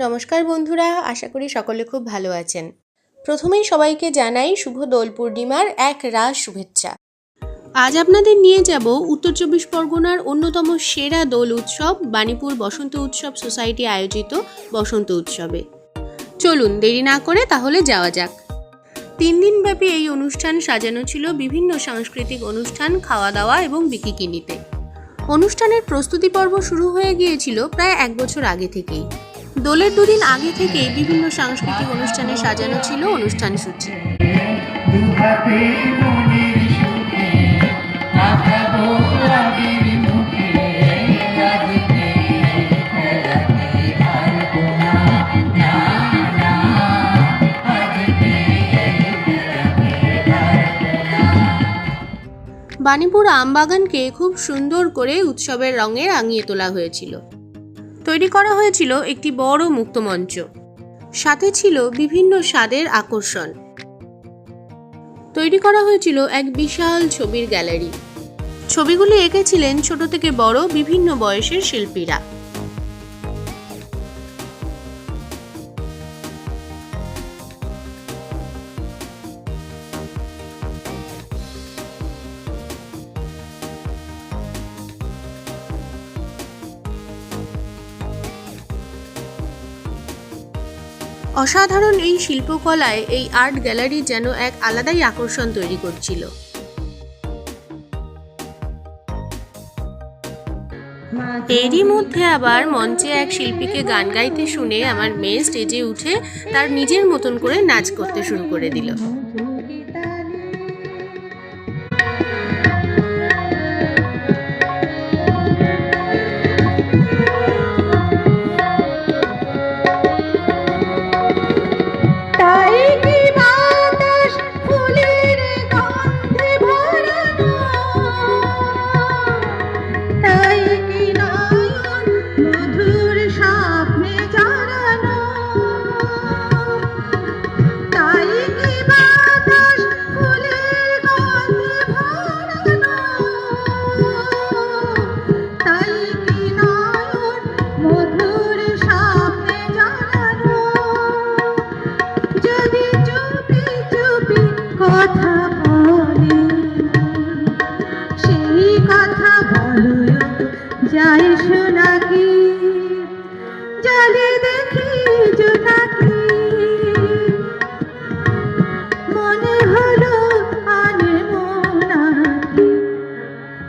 নমস্কার বন্ধুরা, আশা করি সকলে খুব ভালো আছেন। প্রথমেই সবাইকে জানাই শুভ দোল পূর্ণিমার এক রাস শুভেচ্ছা। আজ আপনাদের নিয়ে যাব উত্তর চব্বিশ পরগনার অন্যতম সেরা দোল উৎসব, বাণীপুর বসন্ত উৎসব সোসাইটি আয়োজিত বসন্ত উৎসবে। চলুন, দেরি না করে তাহলে যাওয়া যাক। তিন দিনব্যাপী এই অনুষ্ঠান সাজানো ছিল বিভিন্ন সাংস্কৃতিক অনুষ্ঠান খাওয়া দাওয়া এবং বিকিকিনিতে। অনুষ্ঠানের প্রস্তুতি পর্ব শুরু হয়ে গিয়েছিল প্রায় এক বছর আগে থেকেই। দোলের দুদিন আগে থেকেই বিভিন্ন সাংস্কৃতিক অনুষ্ঠানে সাজানো ছিল অনুষ্ঠান সূচি। বাণীপুর আমবাগানকে খুব সুন্দর করে উৎসবের রঙে রাঙিয়ে তোলা হয়েছিল। তৈরি করা হয়েছিল একটি বড় মুক্তমঞ্চ। সাথে ছিল বিভিন্ন স্বাদের আকর্ষণ। তৈরি করা হয়েছিল এক বিশাল ছবির গ্যালারি। ছবিগুলি এঁকেছিলেন ছোট থেকে বড় বিভিন্ন বয়সের শিল্পীরা। অসাধারণ এই শিল্পকলায় এই আর্ট গ্যালারি যেন এক আলাদাই আকর্ষণ তৈরি করছিল। এরই মধ্যে আবার মঞ্চে এক শিল্পীকে গান গাইতে শুনে আমার মেয়ে স্টেজে উঠে তার নিজের মতন করে নাচ করতে শুরু করে দিল।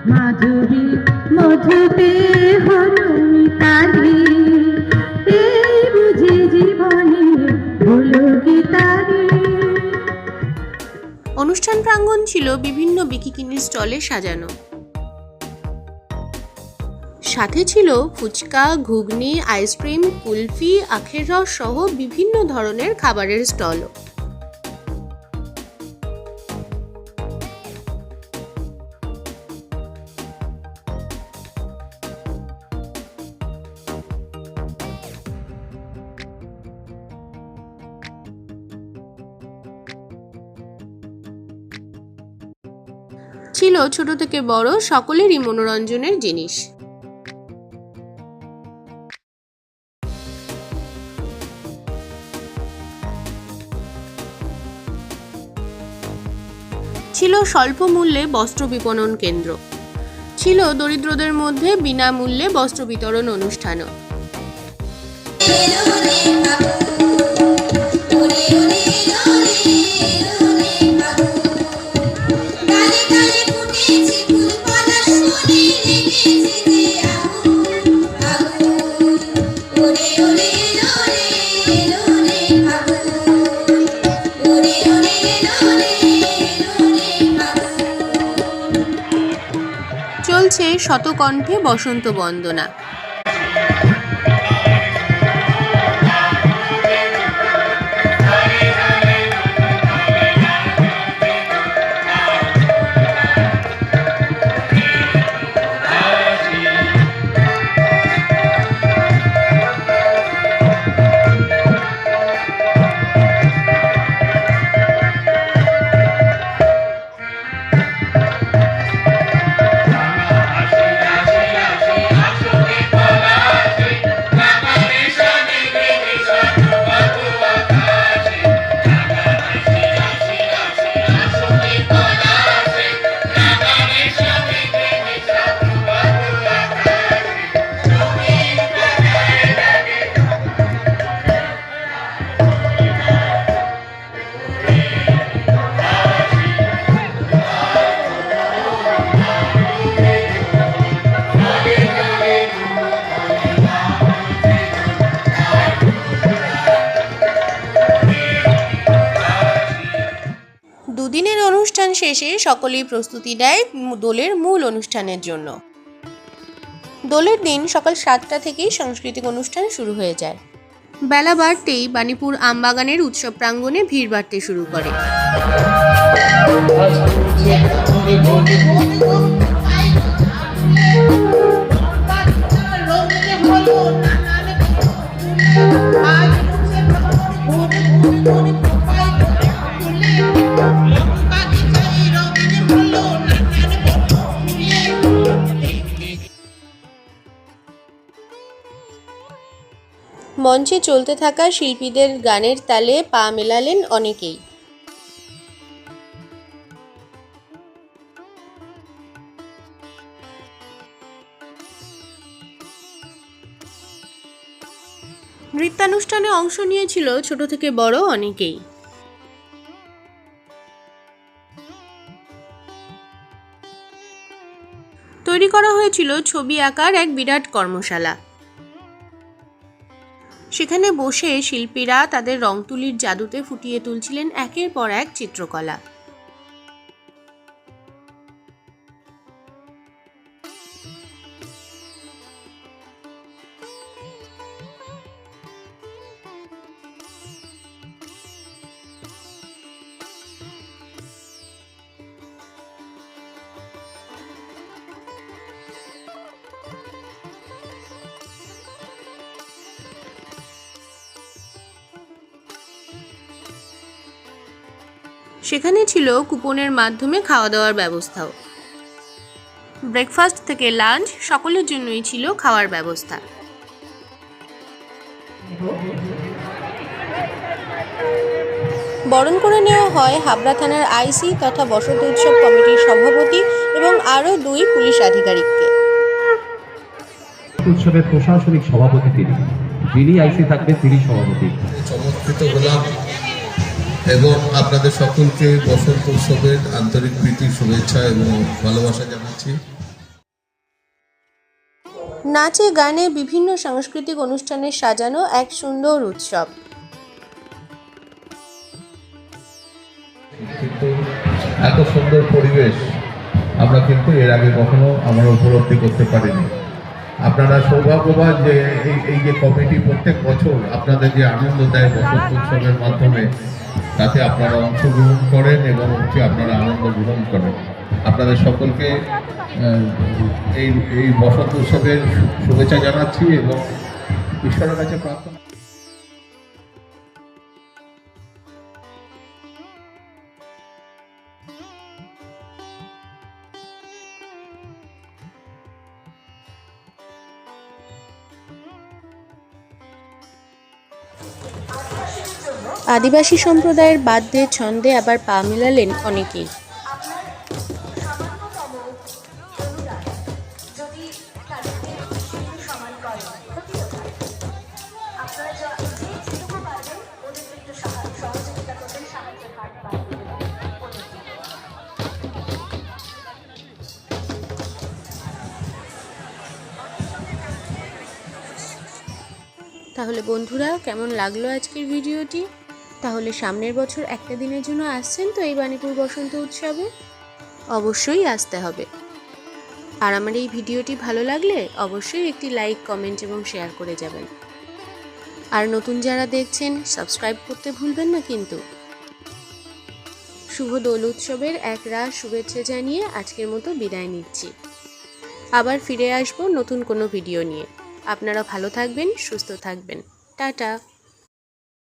মাধুরী মধুতে হলো মিতালি এই বুঝি জীবনে হলো অনুষ্ঠান প্রাঙ্গণ ছিল বিভিন্ন বিকিকিনির স্টলে সাজানো। সাথে ছিল ফুচকা, ঘুগনি, আইসক্রিম, কুলফি, আখের রস সহ বিভিন্ন ধরনের খাবারের স্টলও। ছিল ছোট থেকে বড় সকলেরই মনোরঞ্জনের জিনিস। ছিল স্বল্প মূল্যে বস্ত্র বিপণন কেন্দ্র ছিল দরিদ্রদের মধ্যে বিনামূল্যে বস্ত্র বিতরণ অনুষ্ঠানও চলছে শতকণ্ঠে বসন্ত বন্দনা। অনুষ্ঠান শেষে সকলেই প্রস্তুতি নেয় দোলের মূল অনুষ্ঠানের জন্য। দোলের দিন সকাল সাতটা থেকেই সাংস্কৃতিক অনুষ্ঠান শুরু হয়ে যায়। বেলা বাড়তেই বাণীপুর আমবাগানের উৎসব প্রাঙ্গণে ভিড় বাড়তে শুরু করে। মঞ্চে চলতে থাকা শিল্পীদের গানের তালে পা মেলালেন অনেকেই। নৃত্যানুষ্ঠানে অংশ নিয়েছিল ছোট থেকে বড় অনেকেই। তৈরি করা হয়েছিল ছবি আঁকার এক বিরাট কর্মশালা। সেখানে বসে শিল্পীরা তাদের রং তুলির জাদুতে ফুটিয়ে তুলছিলেন একের পর এক চিত্রকলা। সেখানে ছিল কুপনের মাধ্যমে খাওয়া দাওয়ার ব্যবস্থাও। ব্রেকফাস্ট থেকে লাঞ্চ সকলের জন্যই ছিল খাওয়ার ব্যবস্থা। বরণ করে নেওয়া হয় হাবড়া থানার আইসি তথা বসন্ত উৎসব কমিটির সভাপতি এবং আরও দুই পুলিশ আধিকারিককে। উৎসবের প্রশাসনিক সভাপতি তিনি। যিনি আইসি থাকবেন তিনি সভাপতি। চমৎকৃত হলাম। এবং আপনাদের সকলকে বসন্ত উৎসবের আন্তরিক প্রীতি শুভেচ্ছা এবং ভালোবাসা জানাচ্ছি। নাচে গানে বিভিন্ন সাংস্কৃতিক অনুষ্ঠানে সাজানো এক সুন্দর উৎসব। কিন্তু এত সুন্দর পরিবেশ আমরা কিন্তু এর আগে কখনো আমরা উপলব্ধি করতে পারিনি। আপনারা সৌভাগ্যবান যে এই এই যে কমিটি প্রত্যেক বছর আপনাদের যে আনন্দ দেয় বসন্ত উৎসবের মাধ্যমে তাতে আপনারা অংশগ্রহণ করেন এবং হচ্ছে আপনারা আনন্দ গ্রহণ করেন। আপনাদের সকলকে এই এই বসন্ত উৎসবের শুভেচ্ছা জানাচ্ছি এবং ঈশ্বরের কাছে প্রার্থনা আদিবাসী সম্প্রদায়ের বাদ্যে ছন্দে আবার পা মেলালেন অনেকেই। তাহলে বন্ধুরা, কেমন লাগল আজকের ভিডিওটি? তাহলে সামনের বছর একটা দিনের জন্য আসছেন তো এই বাণীপুর বসন্ত উৎসবে? অবশ্যই আসতে হবে। আর আমার এই ভিডিওটি ভালো লাগলে অবশ্যই একটি লাইক, কমেন্ট এবং শেয়ার করে যাবেন। আর নতুন যারা দেখছেন, সাবস্ক্রাইব করতে ভুলবেন না কিন্তু। শুভ দোল উৎসবের এক রাত শুভেচ্ছা জানিয়ে আজকের মতো বিদায় নিচ্ছি। আবার ফিরে আসব নতুন কোনো ভিডিও নিয়ে। আপনারা ভালো থাকবেন সুস্থ থাকবেন। টাটা।